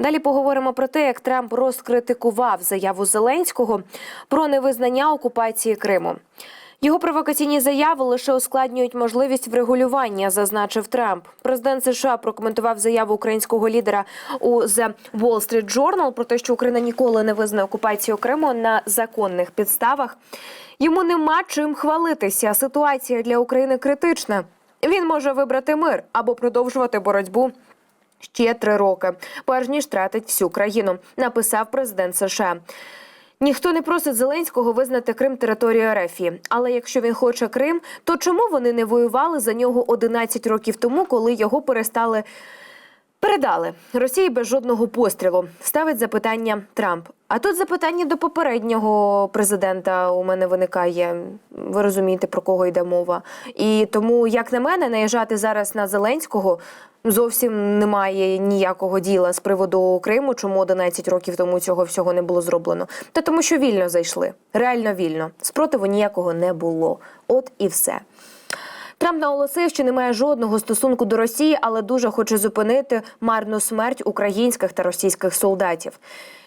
Далі поговоримо про те, як Трамп розкритикував заяву Зеленського про невизнання окупації Криму. Його провокаційні заяви лише ускладнюють можливість врегулювання, зазначив Трамп. Президент США прокоментував заяву українського лідера у The Wall Street Journal про те, що Україна ніколи не визнає окупацію Криму на законних підставах. Йому нема чим хвалитися. Ситуація для України критична. Він може вибрати мир або продовжувати боротьбу ще три роки, перш ніж тратить всю країну, написав президент США. Ніхто не просить Зеленського визнати Крим територією Ерефії. Але якщо він хоче Крим, то чому вони не воювали за нього 11 років тому, коли його перестали передали Росії без жодного пострілу? Ставить запитання Трамп. А тут запитання до попереднього президента у мене виникає. Ви розумієте, про кого йде мова. І тому, як на мене, наїжджати зараз на Зеленського зовсім немає ніякого діла з приводу Криму, чому 11 років тому цього всього не було зроблено. Та тому, що вільно зайшли, реально вільно. Спротиву ніякого не було. От і все. Трамп наголосив, що не має жодного стосунку до Росії, але дуже хоче зупинити марну смерть українських та російських солдатів.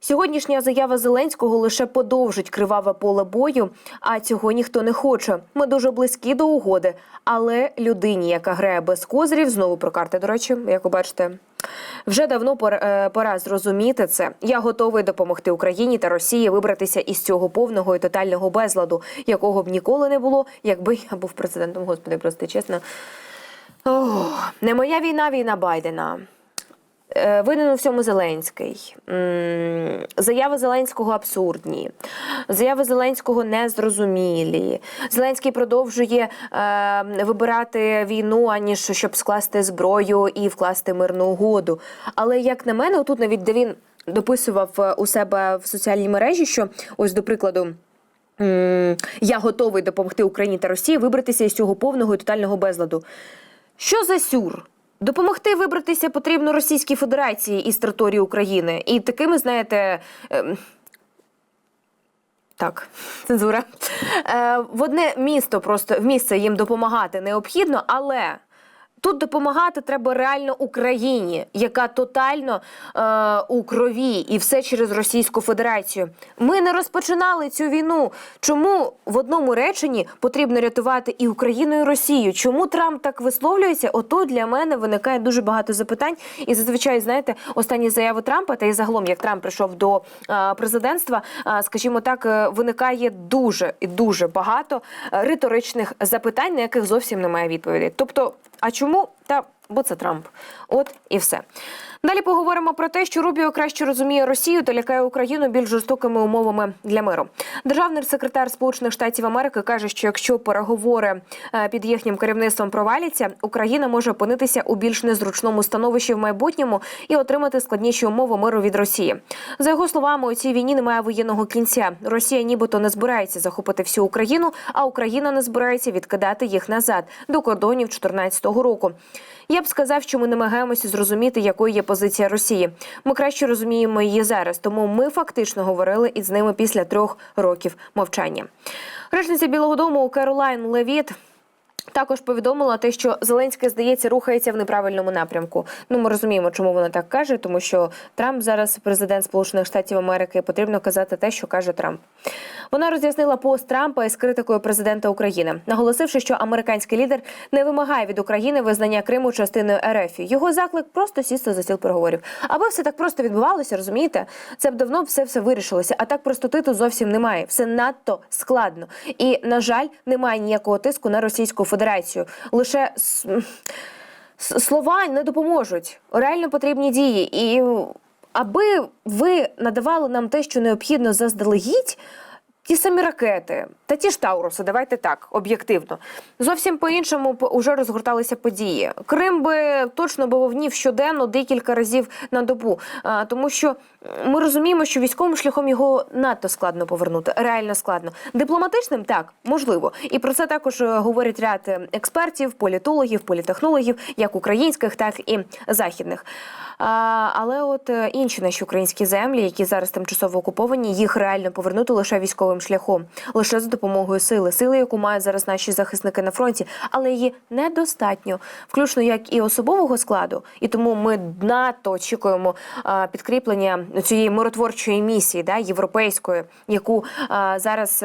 Сьогоднішня заява Зеленського лише подовжить криваве поле бою, а цього ніхто не хоче. Ми дуже близькі до угоди, але людині, яка грає без козирів, знову про карти, до речі, як ви бачите. Вже давно е, пора зрозуміти це. Я готовий допомогти Україні та Росії вибратися із цього повного і тотального безладу, якого б ніколи не було, якби я був президентом. Господи, прости, чесно. Ох, не моя війна, війна Байдена. Е, Винен у всьому Зеленський. Заяви Зеленського абсурдні. Заяви Зеленського незрозумілі. Зеленський продовжує е, вибирати війну, аніж щоб скласти зброю і вкласти мирну угоду. Але як на мене, отут навіть де він дописував е, у себе в соціальній мережі, що ось до прикладу. Я готовий допомогти Україні та Росії вибратися із цього повного і тотального безладу. Що за сюр? Допомогти вибратися потрібно Російській Федерації із території України. І такими, знаєте. ем, Так, цензура. Е, в одне місто просто в місце їм допомагати необхідно, але тут допомагати треба реально Україні, яка тотально е, у крові, і все через Російську Федерацію. Ми не розпочинали цю війну. Чому в одному реченні потрібно рятувати і Україну, і Росію? Чому Трамп так висловлюється? Ото для мене виникає дуже багато запитань. І зазвичай, знаєте, останні заяви Трампа, та й загалом, як Трамп прийшов до е, президентства, е, скажімо так, е, виникає дуже і дуже багато е, риторичних запитань, на яких зовсім немає відповіді. Тобто, а чому? Та бо це Трамп. От і все. Далі поговоримо про те, що Рубіо краще розуміє Росію та лякає Україну більш жорстокими умовами для миру. Державний секретар Сполучених Штатів Америки каже, що якщо переговори е, під їхнім керівництвом проваляться, Україна може опинитися у більш незручному становищі в майбутньому і отримати складніші умови миру від Росії. За його словами, у цій війні немає воєнного кінця. Росія нібито не збирається захопити всю Україну, а Україна не збирається відкидати їх назад до кордонів 2014 року. Я б сказав, що ми намагаємося зрозуміти, якою є позиція Росії. Ми краще розуміємо її зараз, тому ми фактично говорили із ними після трьох років мовчання. Речниця Білого Дому Керолайн Левіт. Також повідомила те, що Зеленський, здається, рухається в неправильному напрямку. Ну, ми розуміємо, чому вона так каже, тому що Трамп зараз президент Сполучених Штатів Америки. Потрібно казати те, що каже Трамп. Вона роз'яснила пост Трампа із критикою президента України, наголосивши, що американський лідер не вимагає від України визнання Криму частиною РФ. Його заклик просто сісти за стіл переговорів. Аби все так просто відбувалося, розумієте? Це б давно все все вирішилося. А так простоти тут зовсім немає. Все надто складно. І на жаль, немає ніякого тиску на Російську Федерацію. Лише слова не допоможуть. Реально потрібні дії. І аби ви надавали нам те, що необхідно заздалегідь. Ті самі ракети та ті ж Тауруси, давайте так, об'єктивно. Зовсім по-іншому п- уже розгорталися події. Крим би точно бововнів щоденно декілька разів на добу. Тому що ми розуміємо, що військовим шляхом його надто складно повернути, реально складно. Дипломатичним так, можливо. І про це також е, говорять ряд е, експертів, політологів, політехнологів, як українських, так і західних. Але от е, інші наші українські землі, які зараз тимчасово окуповані, їх реально повернути лише військовим мировим шляхом лише за допомогою сили, сили, яку мають зараз наші захисники на фронті, але її недостатньо, включно як і особового складу. І тому ми надто очікуємо підкріплення цієї миротворчої місії, да, європейської, яку зараз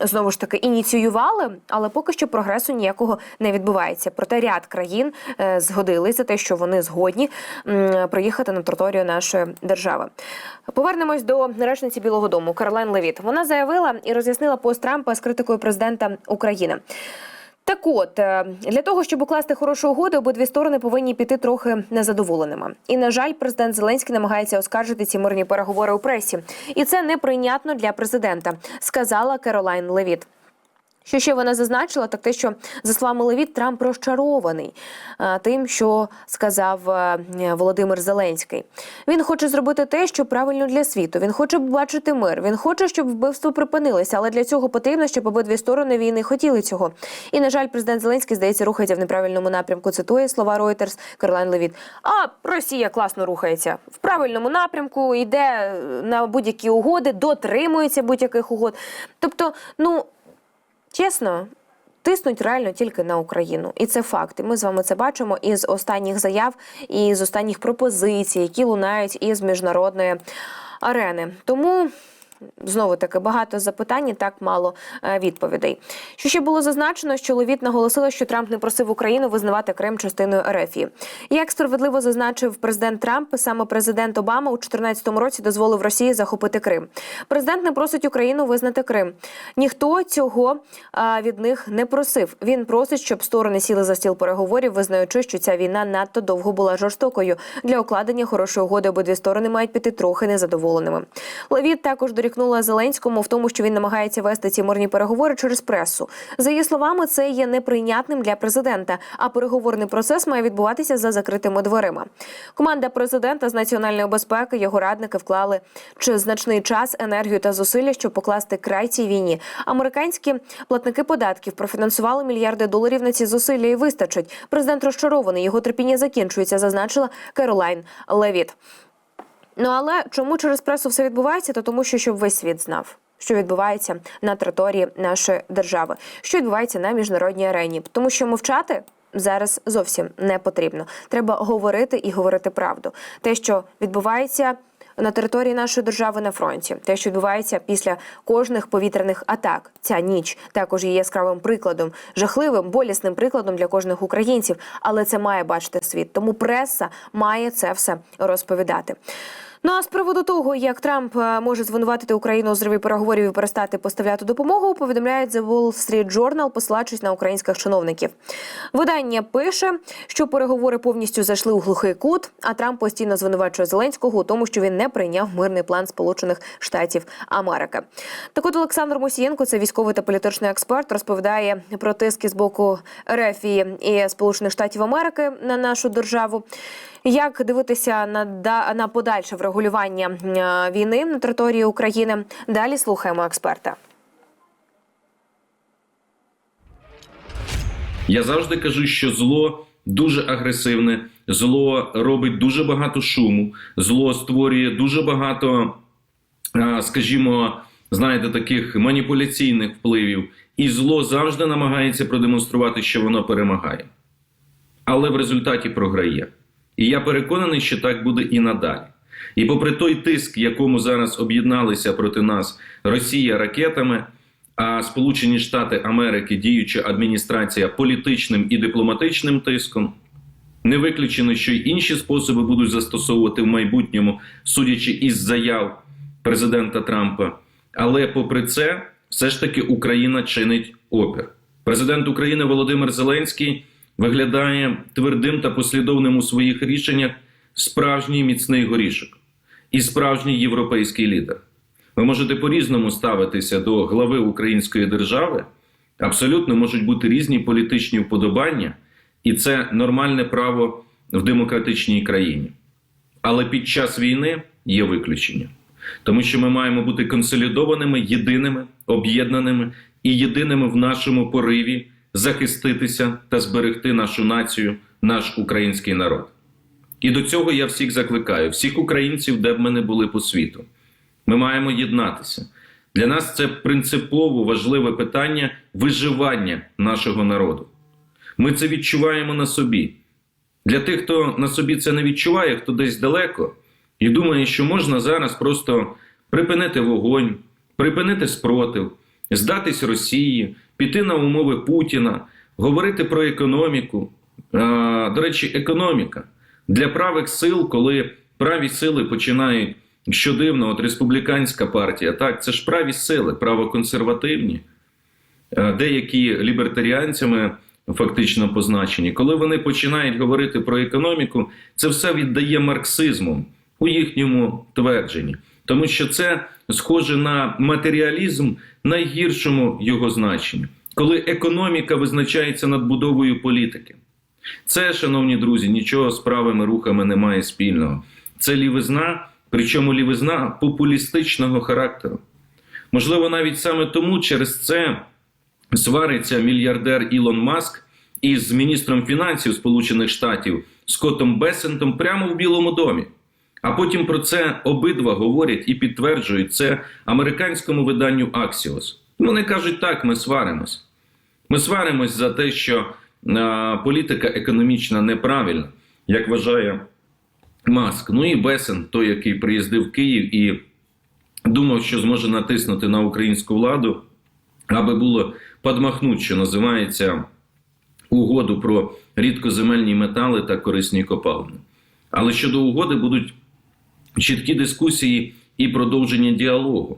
знову ж таки ініціювали, але поки що прогресу ніякого не відбувається. Проте ряд країн е, згодились за те, що вони згодні приїхати на територію нашої держави. Повернемось до речниці Білого Дому Каролайн Левіт. Вона заявила і роз'яснила пост Трампа з критикою президента України. Так от е, для того, щоб укласти хорошу угоду, обидві сторони повинні піти трохи незадоволеними. І на жаль, президент Зеленський намагається оскаржити ці мирні переговори у пресі, і це неприйнятно для президента, сказала Керолайн Левіт. Що ще вона зазначила, так те, що за словами Левіт, Трамп розчарований е, тим, що сказав е, Володимир Зеленський. Він хоче зробити те, що правильно для світу. Він хоче бачити мир. Він хоче, щоб вбивство припинилося, але для цього потрібно, щоб обидві сторони війни хотіли цього. І на жаль, президент Зеленський здається рухається в неправильному напрямку. Цитує слова Reuters Каролайн Левіт. А Росія класно рухається в правильному напрямку, йде на будь-які угоди, дотримується будь-яких угод. Тобто, ну. Чесно, тиснуть реально тільки на Україну, і це факт. І Ми з вами це бачимо із останніх заяв і з останніх пропозицій, які лунають із міжнародної арени. Тому. Знову таки багато запитань, і так мало е, відповідей. Що ще було зазначено, що Левіт наголосила, що Трамп не просив Україну визнавати Крим частиною РФ. Як справедливо зазначив президент Трамп, саме президент Обама у 2014 році дозволив Росії захопити Крим. Президент не просить Україну визнати Крим. Ніхто цього від них не просив. Він просить, щоб сторони сіли за стіл переговорів, визнаючи, що ця війна надто довго була жорстокою. Для укладення хорошої угоди обидві сторони мають піти трохи незадоволеними. Левіт також дорікнула Зеленському в тому, що він намагається вести ці мирні переговори через пресу. За її словами, це є неприйнятним для президента. А переговорний процес має відбуватися за закритими дверима. Команда президента з національної безпеки його радники вклали чи значний час, енергію та зусилля, щоб покласти край цій війні. Американські платники податків профінансували мільярди доларів на ці зусилля і вистачить. Президент розчарований. Його терпіння закінчується, зазначила Керолайн Левіт. Ну але чому через пресу все відбувається? То тому, що щоб весь світ знав. Що відбувається на території нашої держави, що відбувається на міжнародній арені, тому що мовчати зараз зовсім не потрібно. Треба говорити і говорити правду. Те, що відбувається на території нашої держави на фронті, те, що відбувається після кожних повітряних атак, ця ніч також є яскравим прикладом, жахливим, болісним прикладом для кожних українців. Але це має бачити світ. Тому преса має це все розповідати. Ну а з приводу того, як Трамп е, може звинуватити Україну у зриві переговорів і перестати поставляти допомогу, повідомляють The Wall Street Journal, посилаючись на українських чиновників. Видання пише, що переговори повністю зайшли у глухий кут. А Трамп постійно звинувачує Зеленського у тому, що він не прийняв мирний план Сполучених Штатів Америки. Так от Олександр Мусієнко, це військовий та політичний експерт, розповідає про тиски з боку РФ і Сполучених Штатів Америки на нашу державу. Як дивитися на на подальше врегулювання е, війни на території України? Далі слухаємо експерта. Я завжди кажу, що зло дуже агресивне, зло робить дуже багато шуму, зло створює дуже багато, скажімо, знаєте, таких маніпуляційних впливів, і зло завжди намагається продемонструвати, що воно перемагає, але в результаті програє. І я переконаний, що так буде і надалі. І попри той тиск, якому зараз об'єдналися проти нас Росія ракетами, а Сполучені Штати Америки, діюча адміністрація політичним і дипломатичним тиском, не виключено, що й інші способи будуть застосовувати в майбутньому, судячи із заяв президента Трампа. Але попри це, все ж таки Україна чинить опір. Президент України Володимир Зеленський виглядає твердим та послідовним у своїх рішеннях справжній міцний горішок і справжній європейський лідер. Ви можете по-різному ставитися до глави української держави. Абсолютно можуть бути різні політичні вподобання, і це нормальне право в демократичній країні. Але під час війни є виключення, тому що ми маємо бути консолідованими, єдиними, об'єднаними і єдиними в нашому пориві захиститися та зберегти нашу націю, наш український народ. І до цього я всіх закликаю, всіх українців, де б ми не були по світу. Ми маємо єднатися Для нас це принципово важливе питання виживання нашого народу. Ми це відчуваємо на собі. Для тих, хто на собі це не відчуває, хто десь далеко, і думає, що можна зараз просто припинити вогонь, припинити спротив, здатись Росії, піти на умови Путіна, говорити про економіку. До речі, економіка для правих сил, коли праві сили починають що дивно, от республіканська партія, так, це ж праві сили, правоконсервативні, деякі лібертаріанцями фактично позначені. Коли вони починають говорити про економіку, це все віддає марксизмом у їхньому твердженні, тому що це схоже на матеріалізм найгіршому його значенні, коли економіка визначається надбудовою політики. Це, шановні друзі, нічого з правими рухами не має спільного. Це лівизна, причому лівизна популістичного характеру. Можливо, навіть саме тому через це свариться мільярдер Ілон Маск із міністром фінансів Сполучених Штатів Скоттом Бесентом прямо в Білому домі. А потім про це обидва говорять і підтверджують це американському виданню Axios. Вони кажуть, так, ми сваримось. Ми сваримось за те, що а, політика економічна неправильна, як вважає Маск. Ну і Бесен, той, який приїздив в Київ і думав, що зможе натиснути на українську владу, аби було подмахнуть, що називається угоду про рідкоземельні метали та корисні копалини. Але щодо угоди будуть чіткі дискусії і продовження діалогу.